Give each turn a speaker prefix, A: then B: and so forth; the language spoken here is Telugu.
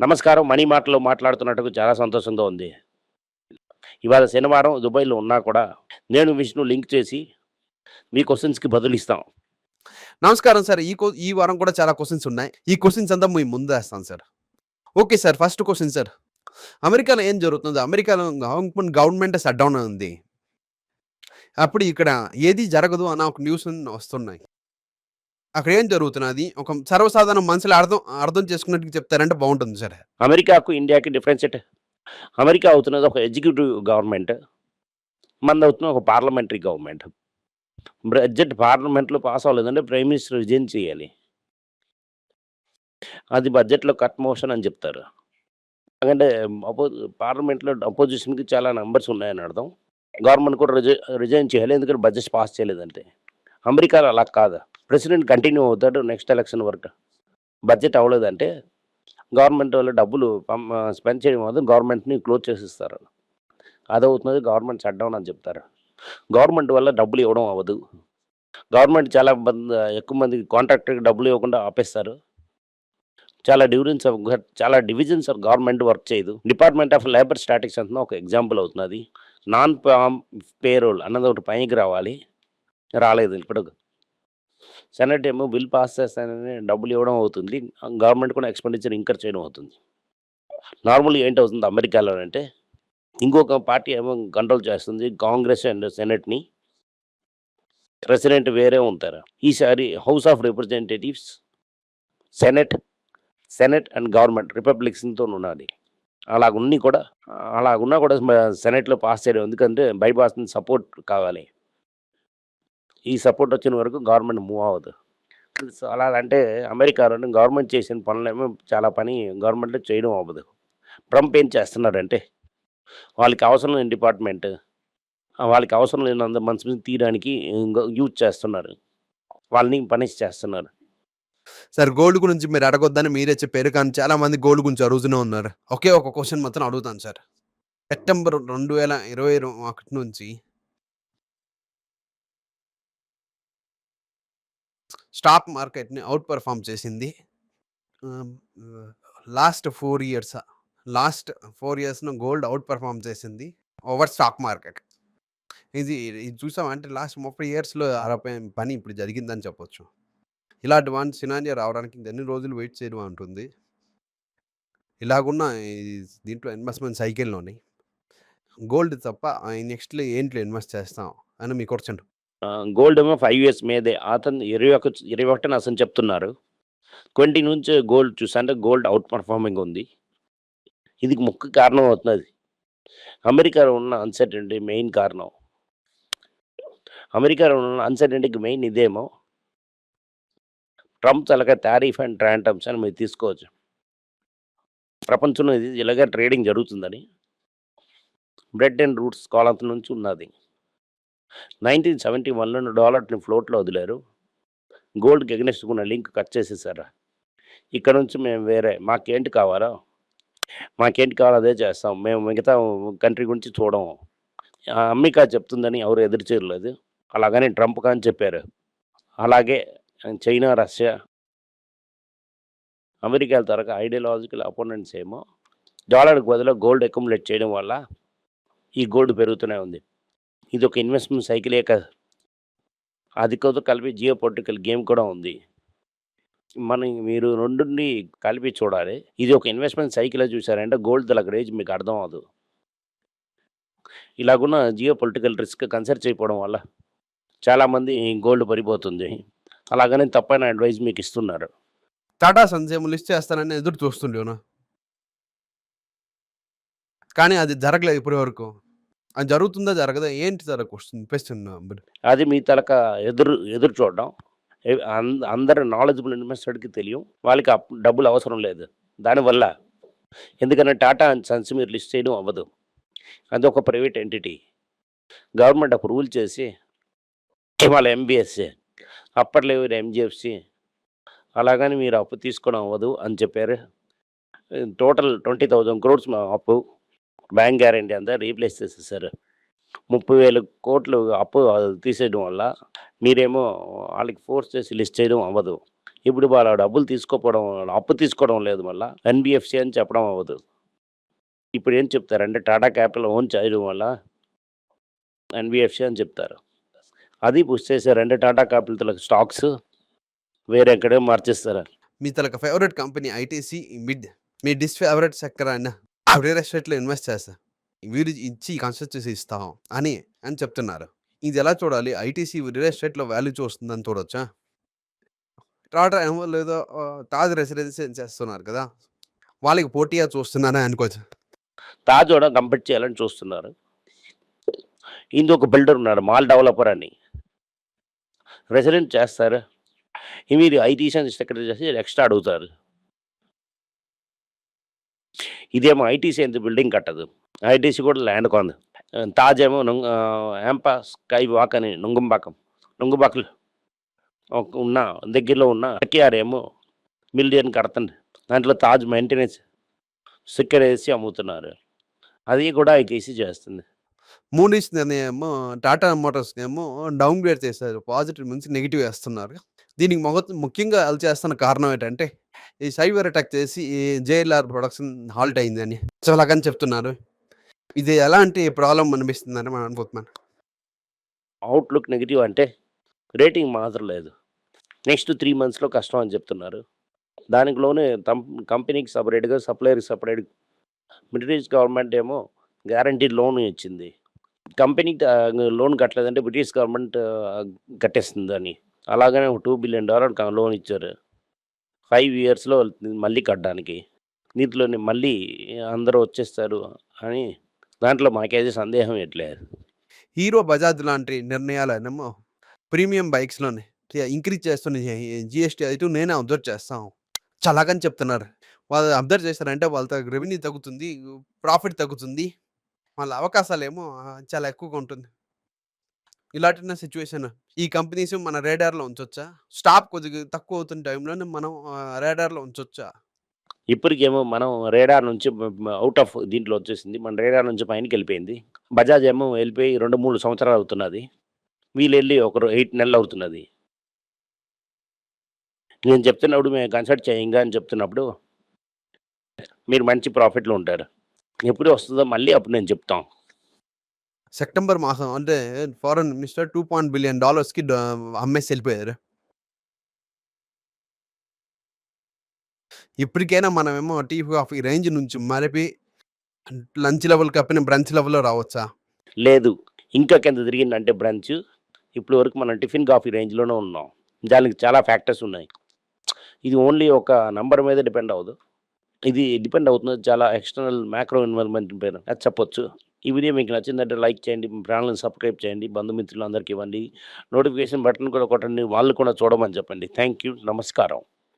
A: నమస్కారం. మనీ మాటలో మాట్లాడుతున్నట్టుకు చాలా సంతోషంగా ఉంది. ఇవాళ శనివారం దుబాయ్లో ఉన్నా కూడా నేను విష్ణు లింక్ చేసి మీ క్వశ్చన్స్కి బదులిస్తాం.
B: నమస్కారం సార్. ఈ కో ఈ వారం కూడా చాలా క్వశ్చన్స్ ఉన్నాయి. ఈ క్వశ్చన్స్ అంతా మీ ముందేస్తాం sir. Okay sir. First question sir. అమెరికాలో ఏం జరుగుతుంది అమెరికాలో గవర్నమెంట్ గవర్నమెంట్ షట్ డౌన్ ఉంది. అప్పుడు ఇక్కడ ఏది జరగదు అన్న ఒక న్యూస్ వస్తున్నాయి. అక్కడ ఏం జరుగుతున్నది? ఒక సర్వసాధారణ మనుషులు అర్థం అర్థం చేసుకున్నట్టు చెప్తారంటే బాగుంటుంది సార్.
A: అమెరికాకు ఇండియాకి డిఫరెన్స్ ఏంటి? అమెరికా అవుతున్నది ఒక ఎగ్జిక్యూటివ్ గవర్నమెంట్ మనది అవుతున్నది ఒక పార్లమెంటరీ గవర్నమెంట్. బడ్జెట్ పార్లమెంట్లో పాస్ అవ్వలేదంటే ప్రైమ్ మినిస్టర్ రిజైన్ చేయాలి. అది బడ్జెట్లో కట్ మోషన్ అని చెప్తారు. ఎందుకంటే అపో పార్లమెంట్లో అపోజిషన్కి చాలా నెంబర్స్ ఉన్నాయని అర్థం. గవర్నమెంట్ కూడా రిజ రిజైన్ చేయాలి ఎందుకంటే బడ్జెట్ పాస్ చేయలేదంటే. అమెరికాలో అలా కాదు? ప్రెసిడెంట్ కంటిన్యూ అవుతాడు నెక్స్ట్ ఎలక్షన్ వరకు. బడ్జెట్ అవ్వలేదంటే గవర్నమెంట్ వాళ్ళు డబ్బులు స్పెండ్ చేయడం వల్ల గవర్నమెంట్ని క్లోజ్ చేసిస్తారు. అదవుతున్నది గవర్నమెంట్ షట్ డౌన్ అని చెప్తారు. గవర్నమెంట్ వల్ల డబ్బులు ఇవ్వడం అవ్వదు. గవర్నమెంట్ చాలా మంది ఎక్కువ మందికి కాంట్రాక్టర్కి డబ్బులు ఇవ్వకుండా ఆపేస్తారు. చాలా డివిజన్స్ ఆఫ్ చాలా డివిజన్స్ ఆఫ్ గవర్నమెంట్ వర్క్ చేయదు. డిపార్ట్మెంట్ ఆఫ్ లేబర్ స్టాటిక్స్ అంటున్న ఒక ఎగ్జాంపుల్ అవుతున్నది. నాన్ పేరోల్ అన్నది ఒకటి పైకి రావాలి. రాలేదు ఇప్పుడు సెనెట్ ఏమో బిల్ పాస్ చేస్తానని డబ్బులు ఇవ్వడం అవుతుంది. గవర్నమెంట్ కూడా ఎక్స్పెండిచర్ ఇంకర్ చేయడం అవుతుంది. నార్మల్గా ఏంటి అవుతుంది అమెరికాలో అంటే ఇంకొక పార్టీ ఏమో కంట్రోల్ చేస్తుంది కాంగ్రెస్ అండ్ సెనెట్ని. ప్రెసిడెంట్ వేరే ఉంటారు. ఈసారి house of representatives senate senate and government రిపబ్లిక్స్తో ఉన్నది. అలాగున్నీ కూడా అలాగున్నా కూడా సెనెట్లో పాస్ చేయడం ఎందుకంటే బైపాస్ సపోర్ట్ కావాలి. ఈ సపోర్ట్ వచ్చిన వరకు గవర్నమెంట్ మూవ్ అవ్వదు. సో అలా అంటే అమెరికాలో గవర్నమెంట్ చేసిన పనులేమో చాలా పని గవర్నమెంట్లో చేయడం అవ్వదు. ట్రంప్ ఏం చేస్తున్నారంటే వాళ్ళకి అవసరం లేని డిపార్ట్మెంట్ వాళ్ళకి అవసరం లేనంత మనసు తీయడానికి యూజ్ చేస్తున్నారు. వాళ్ళని పనిష్ చేస్తున్నారు.
B: సార్ గోల్డ్ గురించి మీరు అడగొద్దని మీరే చెప్పారు కానీ చాలా మంది గోల్డ్ గురించి అడుగుతూనే ఉన్నారు. ఒకే ఒక క్వశ్చన్ మాత్రం అడుగుతాను సార్. సెప్టెంబర్ రెండు వేల ఇరవై ఒకటి నుంచి స్టాక్ మార్కెట్ని అవుట్ పర్ఫామ్ చేసింది. Last four years last four ఇయర్స్ను gold outperform చేసింది ఓవర్ స్టాక్ మార్కెట్. ఇది ఇది చూసామంటే లాస్ట్ ముప్పై ఇయర్స్లో అరవై పని ఇప్పుడు జరిగిందని చెప్పొచ్చు. ఇలాంటి వన్ సినారియా రావడానికి ఎన్ని రోజులు వెయిట్ చేయడం ఉంటుంది ఇలాగున్న దీంట్లో ఇన్వెస్ట్మెంట్ సైకిల్లోని గోల్డ్ తప్ప నెక్స్ట్లో ఏంట్లో ఇన్వెస్ట్ చేస్తాం అని మీ క్వశ్చన్.
A: గోల్డ్ ఏమో ఫైవ్ ఇయర్స్ మీదే. అతను ఇరవై ఒక ఇరవై ఒకటిని అసలు చెప్తున్నారు. ట్వంటీ నుంచి గోల్డ్ చూసంటే గోల్డ్ అవుట్ పర్ఫార్మింగ్ ఉంది. ఇది ముఖ్య కారణం అవుతున్నది. అమెరికాలో ఉన్న అన్సర్టనిటీ మెయిన్ కారణం. అమెరికాలో ఉన్న అన్సర్టనిటీకి మెయిన్ ఇదేమో. ట్రంప్ అలాగే తారీఫ్ అండ్ ట్రాంటమ్స్ అని మీరు తీసుకోవచ్చు. ప్రపంచంలో ఇది ఇలాగే ట్రేడింగ్ జరుగుతుందని. బ్రెడ్ అండ్ రూట్స్ కాలంత నుంచి ఉన్నది. నైన్టీన్ సెవెంటీ వన్లో డాలర్ని ఫ్లోట్లో వదిలేరు. గోల్డ్కి ఎగ్నెస్ట్కున్న లింక్ కట్ చేసేసారా? ఇక్కడ నుంచి మేము వేరే మాకేంటి కావాలో? మాకేంటి కావాలో అదే చేస్తాం. మేము మిగతా కంట్రీ గురించి చూడము ఆ అమెరికా చెప్తుందని ఎవరు ఎదురు చేయలేదు అలాగని ట్రంప్ కానీ చెప్పారు. అలాగే చైనా రష్యా అమెరికా తరగ ఐడియాలజికల్ అపోనెంట్స్ ఏమో. డాలర్కి బదులు గోల్డ్ అక్యుములేట్ చేయడం వల్ల ఈ గోల్డ్ పెరుగుతూనే ఉంది. ఇది ఒక ఇన్వెస్ట్మెంట్ సైకిలే కాదు అది కలిపి జియో పొలిటికల్ గేమ్ కూడా ఉంది. మనం మీరు రెండుని కలిపి చూడాలి. ఇది ఒక ఇన్వెస్ట్మెంట్ సైకిలే చూసారంటే గోల్డ్ దళ రేజ్ మీకు అర్థం అవ్వదు. ఇలాగున్న జియో పొలిటికల్ రిస్క్ కన్సిడర్ చేయకపోవడం వల్ల చాలామంది గోల్డ్ పడిపోతుంది. అలాగనే తప్పైన అడ్వైజ్ మీకు ఇస్తున్నారు.
B: టాటా సన్స్ లిస్ట్ చేస్తానని ఎదురు చూస్తుండేనా కానీ అది జరగలేదు ఇప్పటి వరకు అది జరుగుతుందా జరగదా? ఏంటి సార్ క్వశ్చన్? క్వశ్చన్
A: అది మీ తలక ఎదురు ఎదురు చూడడం. అంద- అందరు నాలెడ్జబుల్ ఇన్వెస్టర్కి తెలియం. వాళ్ళకి అప్- డబ్బులు అవసరం లేదు. దానివల్ల ఎందుకంటే టాటా అండ్ సన్స్ మీరు లిస్ట్ చేయడం అవ్వదు. అది ఒక ప్రైవేట్ ఎంటిటీ. గవర్నమెంట్ అప్పుడు రూల్ చేసి వాళ్ళ ఎంబీఎస్సీ అప్పట్లో ఎంజిఎఫ్సి అలాగని మీరు అప్పు తీసుకోవడం అవ్వదు అని చెప్పారు. టోటల్ ట్వంటీ థౌజండ్ క్రోడ్స్ అప్పు. బ్యాంక్ గ్యారంటీ అంతా రీప్లేస్ చేసేసారు. ముప్పై వేల కోట్లు అప్పు తీసేయడం వల్ల మీరేమో వాళ్ళకి ఫోర్స్ చేసి లిస్ట్ చేయడం అవ్వదు. ఇప్పుడు వాళ్ళ డబ్బులు తీసుకోపోవడం అప్పు తీసుకోవడం లేదు మళ్ళీ. ఎన్బిఎఫ్సి అని చెప్పడం అవ్వదు. ఇప్పుడు ఏం చెప్తారంటే టాటా క్యాపిటల్ ఓన్ చేయడం వల్ల ఎన్బిఎఫ్సి అని చెప్తారు. అది పుష్ చేశారంటే టాటా క్యాపిటల్ స్టాక్స్ వేరే ఎక్కడే మార్చేస్తారు?
B: మీ తలక ఫేవరెట్ కంపెనీ ఐటీసీ మిడ్ మీ డిస్ఫేవరెట్ సెక్టర్ అయిన రియల్ ఎస్టేట్లో ఇన్వెస్ట్ చేస్తా. వీరు ఇచ్చి కన్సల్టెన్సీ ఇస్తాం అని అని చెప్తున్నారు. ఇది ఎలా చూడాలి? ఐటీసీ రియల్ ఎస్టేట్లో వాల్యూ చూస్తుందని చూడొచ్చా? టాటా ఏమో లేదో తాజ్ రెసిడెన్సీ చేస్తున్నారు కదా? వాళ్ళకి పోటీగా చూస్తున్నారని అనుకోవచ్చు
A: తాజ్ కూడా కంపెట్ చేయాలని చూస్తున్నారు. ఇంకొక బిల్డర్ ఉన్నాడు మాల్ డెవలపర్ అని. రెసిడెంట్ చేస్తారు. మీరు ఐటీసీ సెక్రటరీ చేసి ఎక్స్ట్రా అడుగుతారు. ఇదేమో ఐటీసీ ఎంత బిల్డింగ్ కట్టదు. ఐటీసీ కూడా ల్యాండ్ కొంది. తాజ్ ఏమో నొంగ యాంపా స్కై వాక్ అని నుంగంబాకం. నొంగుబాకలు ఒక- ఉన్న దగ్గరలో ఉన్న కేఆర్ ఏమో మిలియన్ కడతండి. దాంట్లో తాజ్ మెయింటెనెన్స్ స్టిక్కర్ వేసి అమ్ముతున్నారు. అది కూడా ఐటీసీ చేస్తుంది.
B: మూడీస్ ఏమో టాటా మోటార్స్ ఏమో డౌన్ గ్రేడ్ చేశారు. పాజిటివ్ నుంచి నెగిటివ్ వేస్తున్నారు. దీనికి ముఖ్యంగా అలా చేస్తున్న కారణం ఏంటంటే ఈ సైబర్ అటాక్ చేసి ఈ జేఎల్ఆర్ ప్రొడక్షన్ హాల్ట్ అయిందని సో అలాగని చెప్తున్నారు. ఇది ఎలాంటి ప్రాబ్లం అనిపిస్తుందని మనం అనుకుంటున్నాను
A: అవుట్లుక్ నెగిటివ్ అంటే రేటింగ్ మాత్రం లేదు నెక్స్ట్ త్రీ మంత్స్లో కష్టం అని చెప్తున్నారు. దానిలోనే కంపెనీకి సపరేట్గా సప్లయర్కి సపరేట్ బ్రిటిష్ గవర్నమెంట్ ఏమో గ్యారంటీ లోన్ ఇచ్చింది. కంపెనీకి లోన్ కట్టలేదంటే బ్రిటిష్ గవర్నమెంట్ కట్టేస్తుంది అని అలాగనే టూ బిలియన్ డాలర్ లోన్ ఇచ్చారు. ఫైవ్ ఇయర్స్లో మళ్ళీ కట్టడానికి. నీటిలోనే మళ్ళీ అందరూ వచ్చేస్తారు అని దాంట్లో మాకైతే సందేహం ఎట్లేదు.
B: హీరో బజాజ్ లాంటి నిర్ణయాలనేమో ప్రీమియం బైక్స్లోనే ఇంక్రీజ్ చేస్తున్న జిఎస్టీ అయితే నేనే అబ్జర్వ్ చేస్తాను చలాగని చెప్తున్నారు. వాళ్ళు అబ్జర్వ్ చేస్తారంటే వాళ్ళతో రెవెన్యూ తగ్గుతుంది ప్రాఫిట్ తగ్గుతుంది. వాళ్ళ అవకాశాలు ఏమో చాలా ఎక్కువగా ఉంటుంది. ఇలాంటి సిచ్యువేషన్. ఈ కంపెనీస్ మన రేడార్లో ఉంచొచ్చా? స్టాప్ కొద్దిగా తక్కువ అవుతున్న టైంలోనే మనం రేడార్లో ఉంచొచ్చా?
A: ఇప్పటికేమో మనం రేడార్ నుంచి అవుట్ ఆఫ్ దీంట్లో వచ్చేసింది. మన రేడార్ నుంచి పైనకి వెళ్ళిపోయింది. బజాజ్ ఏమో వెళ్ళిపోయి రెండు మూడు సంవత్సరాలు అవుతున్నది. వీళ్ళు వెళ్ళి ఒక ఎయిట్ నెలలు అవుతున్నది. నేను చెప్తున్నప్పుడు మేము కన్సల్ట్ చేయంగా అని చెప్తున్నప్పుడు మీరు మంచి ప్రాఫిట్లో ఉంటారు. ఎప్పుడు వస్తుందో మళ్ళీ అప్పుడు నేను చెప్తాం.
B: సెప్టెంబర్ మాసం అంటే foreign minister two point billion డాలర్స్కి అమ్మేసి వెళ్ళిపోయారు. ఇప్పటికైనా మనమేమో టీ కాఫీ రేంజ్ నుంచి మరిపి లంచ్ లెవెల్ కప్పిన బ్రంచ్ లెవెల్లో రావచ్చా?
A: లేదు. ఇంకా కింద తిరిగిందంటే బ్రంచ్. ఇప్పుడు వరకు మనం టిఫిన్ కాఫీ రేంజ్లోనే ఉన్నాం. దానికి చాలా ఫ్యాక్టర్స్ ఉన్నాయి. ఇది ఓన్లీ ఒక నంబర్ మీద డిపెండ్ అవ్వదు. ఇది డిపెండ్ అవుతుంది. చాలా ఎక్స్టర్నల్ మ్యాక్రో ఎన్విరాన్మెంట్ పైన అది చెప్పొచ్చు. ఈ వీడియో మీకు నచ్చిందంటే లైక్ చేయండి మీ ఛానల్ని సబ్స్క్రైబ్ చేయండి బంధుమిత్రులందరికీ ఇవ్వండి. నోటిఫికేషన్ బటన్ కూడా కొట్టండి వాళ్ళు కూడా చూడమని చెప్పండి. థ్యాంక్ యూ నమస్కారం.